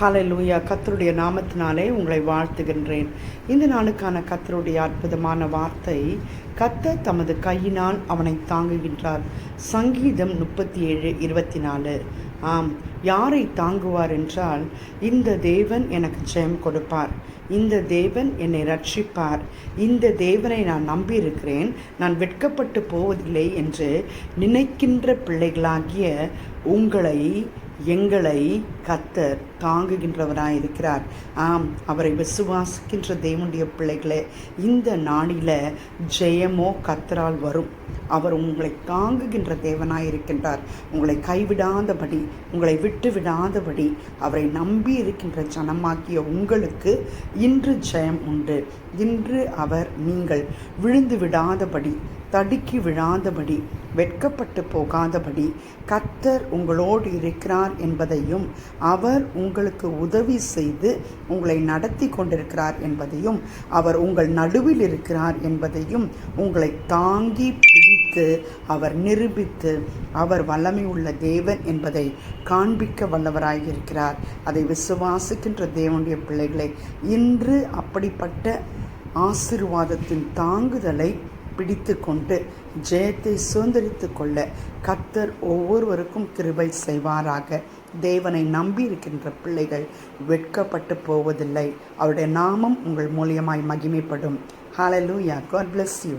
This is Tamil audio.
ஹாலை லூயா கத்தருடைய நாமத்தினாலே உங்களை வாழ்த்துகின்றேன். இந்த நாளுக்கான கத்தருடைய அற்புதமான வார்த்தை கத்த தமது கையினால் அவனை தாங்குகின்றார். சங்கீதம் முப்பத்தி ஏழு இருபத்தி நாலு ஆம் யாரை தாங்குவார் என்றால் இந்த தேவன் எனக்கு ஜெயம் கொடுப்பார். இந்த தேவன் என்னை ரட்சிப்பார். இந்த தேவனை நான் நம்பியிருக்கிறேன். நான் வெட்கப்பட்டு போவதில்லை என்று நினைக்கின்ற பிள்ளைகளாகிய உங்களை எங்களை கத்தர் தாங்குகின்றவராக இருக்கிறார். ஆம் அவரை விசுவாசிக்கின்ற தேவனுடைய பிள்ளைகளே இந்த நாளில் ஜெயமோ கத்தரால் வரும். அவர் உங்களை தாங்குகின்ற தேவனாய் இருக்கின்றார் உங்களை கைவிடாதபடி உங்களை விட்டு விடாதபடி அவரை நம்பி இருக்கின்ற ஜனமாக்கிய உங்களுக்கு இன்று ஜெயம் உண்டு. இன்று அவர் நீங்கள் விழுந்து விடாதபடி தடுக்கி விழாதபடி வெட்கப்பட்டு போகாதபடி கத்தர் உங்களோடு இருக்கிறார் என்பதையும் அவர் உங்களுக்கு உதவி செய்து உங்களை நடத்தி கொண்டிருக்கிறார் என்பதையும் அவர் உங்கள் நடுவில் இருக்கிறார் என்பதையும் உங்களை தாங்கி பிடித்து அவர் நிரூபித்து அவர் வல்லமை உள்ள தேவன் என்பதை காண்பிக்க வல்லவராய் இருக்கிறார் அதை விசுவாசிக்கின்ற தேவனுடைய பிள்ளைகளை இன்று அப்படிப்பட்ட ஆசிர்வாதத்தின் தாங்குதலை பிடித்து கொண்டு ஜெயத்தை சுதந்திரித்து கொள்ள கத்தர் ஒவ்வொருவருக்கும் கிருபை செய்வாராக. தேவனை நம்பி இருக்கின்ற பிள்ளைகள் வெட்கப்பட்டு போவதில்லை. அவருடைய நாமம் உங்கள் மூலியமாய் மகிமைப்படும். Hallelujah god bless you